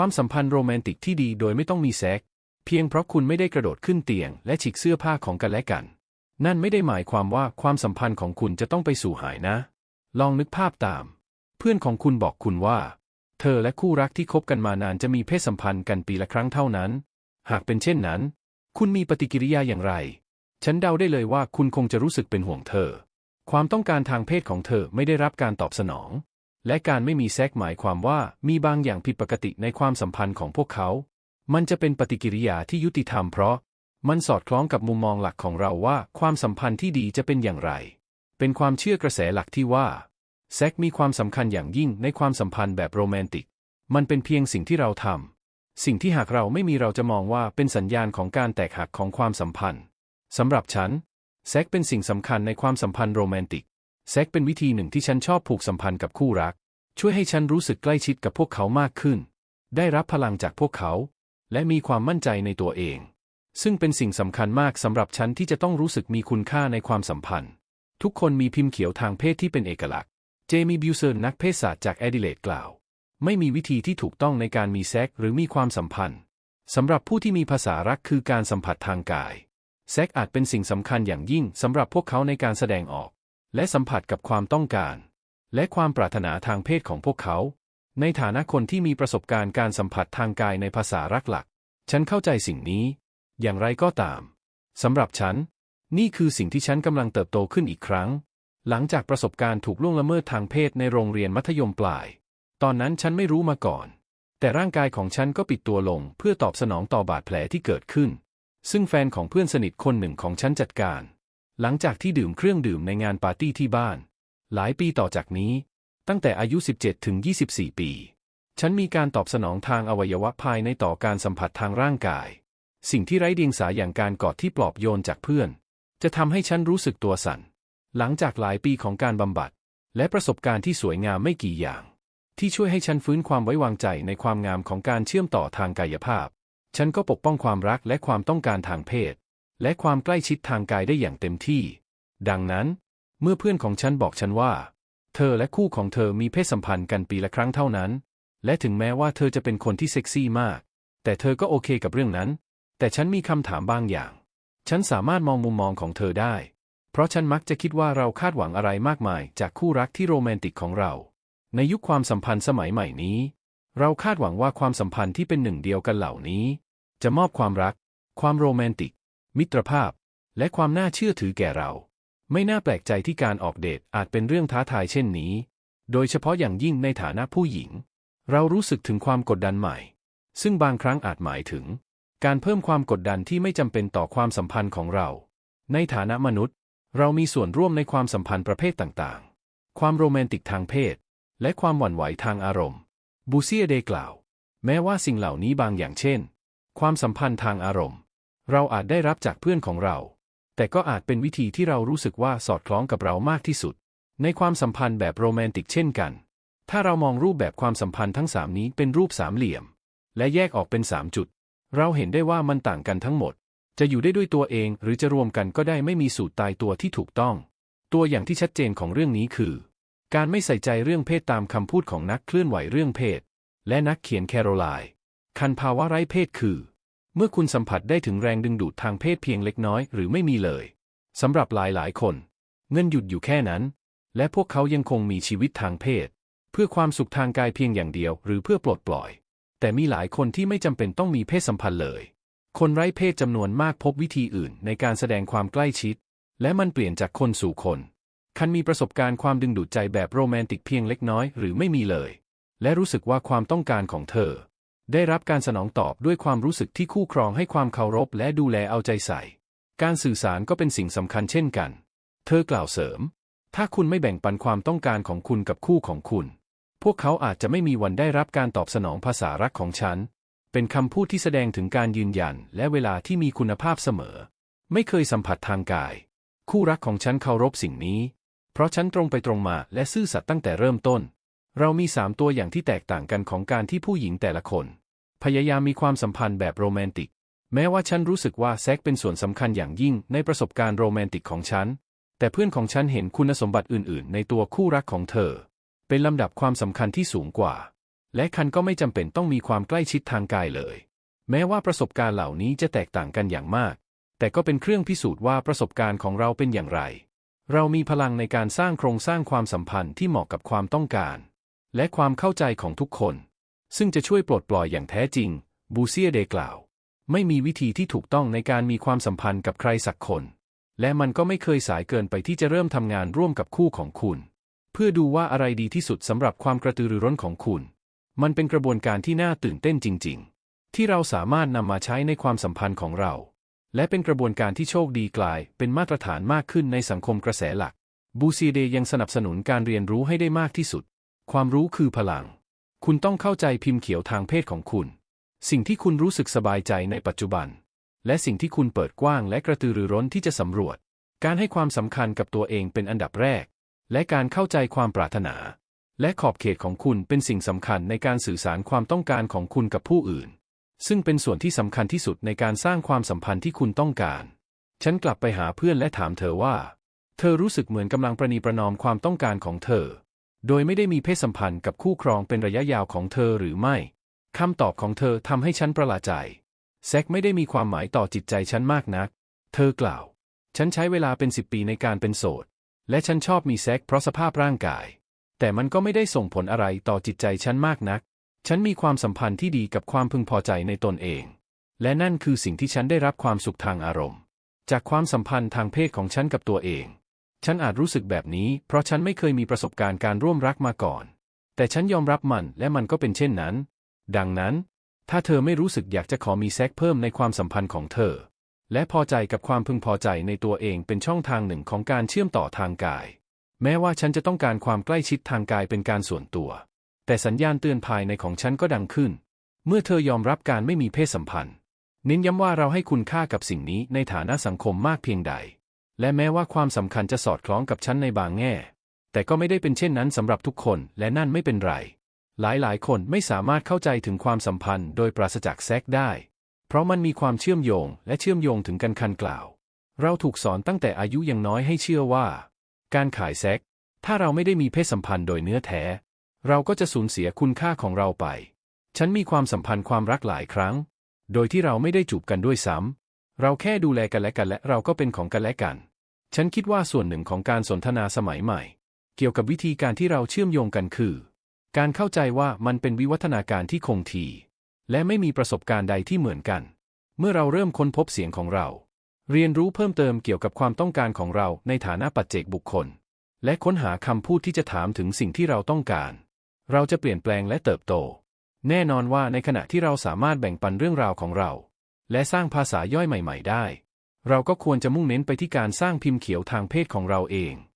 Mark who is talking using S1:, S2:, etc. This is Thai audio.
S1: ความสัมพันธ์โรแมนติกที่ดีโดยไม่ต้องมีเซ็ก เพียงเพราะคุณไม่ได้กระโดดขึ้นเตียง และฉีกเสื้อผ้าของกันและกัน นั่นไม่ได้หมายความว่าความสัมพันธ์ของคุณจะต้องไปสู่หายนะ ลองนึกภาพตาม เพื่อนของคุณบอกคุณว่า เธอและคู่รักที่คบกันมานานจะมีเพศสัมพันธ์กันปีละครั้งเท่านั้น หากเป็นเช่นนั้น คุณมีปฏิกิริยาอย่างไร ฉันเดาได้เลยว่าคุณคงจะรู้สึกเป็นห่วงเธอ ความต้องการทางเพศของเธอไม่ได้รับการตอบสนอง และการไม่มีแซกหมายความว่ามีบางอย่างผิดปกติในความสัมพันธ์ของพวกเขา มันจะเป็นปฏิกิริยาที่ยุติธรรมเพราะ มันสอดคล้องกับมุมมองหลักของเราว่าความสัมพันธ์ที่ดีจะเป็นอย่างไร เป็นความเชื่อกระแสหลักที่ว่าเซ็กมีความสำคัญอย่างยิ่งในความสัมพันธ์แบบโรแมนติก มันเป็นเพียงสิ่งที่เราทำ สิ่งที่หากเราไม่มีเราจะมองว่าเป็นสัญญาณของการแตกหักของความสัมพันธ์สำหรับฉันเซ็กเป็นสิ่งสำคัญในความสัมพันธ์โรแมนติก เซ็กเป็นวิธีหนึ่งที่ฉันชอบผูกสัมพันธ์กับคู่รัก ช่วยให้ฉันรู้สึกใกล้ชิดกับพวกเขามากขึ้น ได้รับพลังจากพวกเขา และมีความมั่นใจในตัวเอง ซึ่งเป็นสิ่งสำคัญมากสำหรับฉันที่จะต้องรู้สึกมีคุณค่าในความสัมพันธ์ ทุกคนมีพิมพ์เขียวทางเพศที่เป็นเอกลักษณ์ เจมี่ บิวเซอร์นักเพศศาสตร์จากแอดิเลดกล่าว ไม่มีวิธีที่ถูกต้องในการมีเซ็กหรือมีความสัมพันธ์สำหรับผู้ที่มีภาษารักคือการสัมผัสทางกาย เซ็กอาจเป็นสิ่งสำคัญอย่างยิ่งสำหรับพวกเขาในการแสดงออก และสัมผัสกับความต้องการ และความปรารถนาทางเพศของพวกเขา ในฐานะคนที่มีประสบการณ์การสัมผัสทางกายในภาษารักหลัก ฉันเข้าใจสิ่งนี้ อย่างไรก็ตามสำหรับฉัน นี่คือสิ่งที่ฉันกำลังเติบโตขึ้นอีกครั้ง หลังจากประสบการณ์ถูกล่วงละเมิดทางเพศในโรงเรียนมัธยมปลาย ตอนนั้นฉันไม่รู้มาก่อน แต่ร่างกายของฉันก็ปิดตัวลงเพื่อตอบสนองต่อบาดแผลที่เกิดขึ้น ซึ่งแฟนของเพื่อนสนิทคนหนึ่งของฉันจัดการ หลังจากที่ดื่มเครื่องดื่มในงานปาร์ตี้ที่บ้าน หลายปีต่อจากนี้ ตั้งแต่อายุ 17 ถึง 24 ปี ฉันมีการตอบสนองทางอวัยวะภายในต่อการสัมผัสทางร่างกาย สิ่งที่ไร้เดียงสาอย่างการกอดที่ปลอบโยนจากเพื่อน จะทำให้ฉันรู้สึกตัวสั่น หลังจากหลายปีของการบำบัด และประสบการณ์ที่สวยงามไม่กี่อย่าง ที่ช่วยให้ฉันฟื้นความไว้วางใจในความงามของการเชื่อมต่อทางกายภาพ ฉันก็ปกป้องความรักและความต้องการทางเพศ และความใกล้ชิดทางกายได้อย่างเต็มที่ ดังนั้น เมื่อเพื่อนของฉันบอกฉันว่า เธอและคู่ของเธอมีเพศสัมพันธ์กันปีละครั้งเท่านั้น และถึงแม้ว่าเธอจะเป็นคนที่เซ็กซี่มาก แต่เธอก็โอเคกับเรื่องนั้น แต่ฉันมีคำถามบางอย่าง ฉันสามารถมองมุมมองของเธอได้ เพราะฉันมักจะคิดว่าเราคาดหวังอะไรมากมายจากคู่รักที่โรแมนติกของเรา ในยุคความสัมพันธ์สมัยใหม่นี้ เราคาดหวังว่าความสัมพันธ์ที่เป็นหนึ่งเดียวกันเหล่านี้ จะมอบความรัก ความโรแมนติก มิตรภาพ และความน่าเชื่อถือแก่เรา ไม่น่าแปลกใจที่การออกเดทอาจเป็นเรื่องท้าทายเช่นนี้ โดยเฉพาะอย่างยิ่งในฐานะผู้หญิง เรารู้สึกถึงความกดดันใหม่ ซึ่งบางครั้งอาจหมายถึง การเพิ่มความกดดันที่ไม่จำเป็นต่อความสัมพันธ์ของเรา ในฐานะมนุษย์ เรามีส่วนร่วมในความสัมพันธ์ประเภทต่างๆ ความโรแมนติกทางเพศ และความหวั่นไหวทางอารมณ์บูเซียเดกล่าว แม้ว่าสิ่งเหล่านี้บางอย่างเช่น ความสัมพันธ์ทางอารมณ์ เราอาจได้รับจากเพื่อนของเรา แต่ก็อาจเป็นวิธีที่เรารู้สึกว่าสอดคล้องกับเรามากที่สุด ในความสัมพันธ์แบบโรแมนติกเช่นกัน ถ้าเรามองรูปแบบความสัมพันธ์ทั้งสามนี้เป็นรูปสามเหลี่ยม และแยกออกเป็นสามจุด เราเห็นได้ว่ามันต่างกันทั้งหมด จะอยู่ได้ด้วยตัวเองหรือจะรวมกันก็ได้ไม่มีสูตรตายตัวที่ถูกต้อง ตัวอย่างที่ชัดเจนของเรื่องนี้คือ การไม่ใส่ใจเรื่องเพศตามคำพูดของนักเคลื่อนไหวเรื่องเพศ และนักเขียนแคโรไลน์คันภาวะไร้เพศคือ เมื่อคุณสัมผัสได้ถึงแรงดึงดูดทางเพศเพียงเล็กน้อยหรือไม่มีเลยสำหรับหลายหลายคน เงินหยุดอยู่แค่นั้น และพวกเขายังคงมีชีวิตทางเพศ เพื่อความสุขทางกายเพียงอย่างเดียว หรือเพื่อปลดปล่อย แต่มีหลายคนที่ไม่จำเป็นต้องมีเพศสัมพันธ์เลย คนไร้เพศจำนวนมากพบวิธีอื่นในการแสดงความใกล้ชิด และมันเปลี่ยนจากคนสู่คนคันมีประสบการณ์ความดึงดูดใจแบบโรแมนติกเพียงเล็กน้อยหรือไม่มีเลย และรู้สึกว่าความต้องการของเธอ ได้รับการสนองตอบด้วยความรู้สึกที่คู่ครองให้ความเคารพและดูแลเอาใจใส่ การสื่อสารก็เป็นสิ่งสำคัญเช่นกัน เธอกล่าวเสริม ถ้าคุณไม่แบ่งปันความต้องการของคุณกับคู่ของคุณ พวกเขาอาจจะไม่มีวันได้รับการตอบสนองภาษารักของฉัน เป็นคำพูดที่แสดงถึงการยืนยันและเวลาที่มีคุณภาพเสมอ ไม่เคยสัมผัสทางกาย คู่รักของฉันเคารพสิ่งนี้ เพราะฉันตรงไปตรงมาและซื่อสัตย์ตั้งแต่เริ่มต้น เรามีสามตัวอย่างที่แตกต่างกันของการที่ผู้หญิงแต่ละคน พยายามมีความสัมพันธ์แบบโรแมนติก แม้ว่าฉันรู้สึกว่าแซ็กเป็นส่วนสำคัญอย่างยิ่งในประสบการณ์โรแมนติกของฉัน แต่เพื่อนของฉันเห็นคุณสมบัติอื่น ๆ ในตัวคู่รักของเธอ เป็นลำดับความสำคัญที่สูงกว่า และคันก็ไม่จำเป็นต้องมีความใกล้ชิดทางกายเลย แม้ว่าประสบการณ์เหล่านี้จะแตกต่างกันอย่างมาก แต่ก็เป็นเครื่องพิสูจน์ว่าประสบการณ์ของเราเป็นอย่างไร เรามีพลังในการสร้างโครงสร้างความสัมพันธ์ที่เหมาะกับความต้องการ และความเข้าใจของทุกคน ซึ่งจะช่วยปลดปล่อยอย่างแท้จริง บูเซียเดกล่าว ไม่มีวิธีที่ถูกต้องในการมีความสัมพันธ์กับใครสักคน และมันก็ไม่เคยสายเกินไปที่จะเริ่มทำงานร่วมกับคู่ของคุณ เพื่อดูว่าอะไรดีที่สุดสำหรับความกระตือรือร้นของคุณ มันเป็นกระบวนการที่น่าตื่นเต้นจริง ๆ ที่เราสามารถนำมาใช้ในความสัมพันธ์ของเรา และเป็นกระบวนการที่โชคดีกลาย เป็นมาตรฐานมากขึ้นในสังคมกระแสหลัก บูซีเดยังสนับสนุนการเรียนรู้ให้ได้มากที่สุด ความรู้คือพลัง คุณต้องเข้าใจพิมพ์เขียวทางเพศของคุณ สิ่งที่คุณรู้สึกสบายใจในปัจจุบัน และสิ่งที่คุณเปิดกว้างและกระตือรือร้นที่จะสำรวจ การให้ความสำคัญกับตัวเองเป็นอันดับแรก และการเข้าใจความปรารถนา และขอบเขตของคุณเป็นสิ่งสำคัญในการสื่อสารความต้องการของคุณกับผู้อื่น ซึ่งเป็นส่วนที่สำคัญที่สุดในการสร้างความสัมพันธ์ที่คุณต้องการ ฉันกลับไปหาเพื่อนและถามเธอว่า เธอรู้สึกเหมือนกำลังประนีประนอมความต้องการของเธอ โดยไม่ได้มีเพศสัมพันธ์กับคู่ครองเป็นระยะยาวของเธอหรือไม่ คำตอบของเธอทำให้ฉันประหลาดใจแซกไม่ได้มีความหมายต่อจิตใจฉันมากนัก เธอกล่าว ฉันใช้เวลาเป็นสิบปีในการเป็นโสด และฉันชอบมีแซกเพราะสภาพร่างกาย แต่มันก็ไม่ได้ส่งผลอะไรต่อจิตใจฉันมากนัก ฉันมีความสัมพันธ์ที่ดีกับความพึงพอใจในตนเอง และนั่นคือสิ่งที่ฉันได้รับความสุขทางอารมณ์ จากความสัมพันธ์ทางเพศของฉันกับตัวเอง ฉันอาจรู้สึกแบบนี้ เพราะฉันไม่เคยมีประสบการณ์การร่วมรักมาก่อน แต่ฉันยอมรับมันและมันก็เป็นเช่นนั้น ดังนั้น ถ้าเธอไม่รู้สึกอยากจะขอมีแซ็กเพิ่มในความสัมพันธ์ของเธอ และพอใจกับความพึงพอใจในตัวเองเป็นช่องทางหนึ่งของการเชื่อมต่อทางกาย แม้ว่าฉันจะต้องการความใกล้ชิดทางกายเป็นการส่วนตัว แต่สัญญาณเตือนภายในของฉันก็ดังขึ้น เมื่อเธอยอมรับการไม่มีเพศสัมพันธ์ เน้นย้ำว่าเราให้คุณค่ากับสิ่งนี้ในฐานะสังคมมากเพียงใด และแม้ว่าความสำคัญจะสอดคล้องกับฉันในบางแง่ แต่ก็ไม่ได้เป็นเช่นนั้นสำหรับทุกคนและนั่นไม่เป็นไร หลายๆ คนไม่สามารถเข้าใจถึงความสัมพันธ์โดยปราศจากแซกได้ เพราะมันมีความเชื่อมโยงและเชื่อมโยงถึงกันคันกล่าว เราถูกสอนตั้งแต่อายุยังน้อยให้เชื่อว่า การขายแซกถ้าเราไม่ได้มีเพศสัมพันธ์โดยเนื้อแท้ เราก็จะสูญเสียคุณค่าของเราไป ฉันมีความสัมพันธ์ความรักหลายครั้ง โดยที่เราไม่ได้จูบกันด้วยซ้ำเราแค่ดูแลกันและกันและเราก็เป็นของกันและกัน ฉันคิดว่าส่วนหนึ่งของการสนทนาสมัยใหม่ เกี่ยวกับวิธีการที่เราเชื่อมโยงกันคือ การเข้าใจว่ามันเป็นวิวัฒนาการที่คงที่และไม่มีประสบการณ์ใดที่เหมือนกัน เมื่อเราเริ่มค้นพบเสียงของเรา เรียนรู้เพิ่มเติมเกี่ยวกับความต้องการของเราในฐานะปัจเจกบุคคล และค้นหาคำพูดที่จะถามถึงสิ่งที่เราต้องการ เราจะเปลี่ยนแปลงและเติบโต แน่นอนว่าในขณะที่เราสามารถแบ่งปันเรื่องราวของเรา และสร้างภาษาย่อยใหม่ ๆ ได้ เราก็ควรจะมุ่งเน้นไปที่การสร้างพิมพ์เขียวทางเพศของเราเอง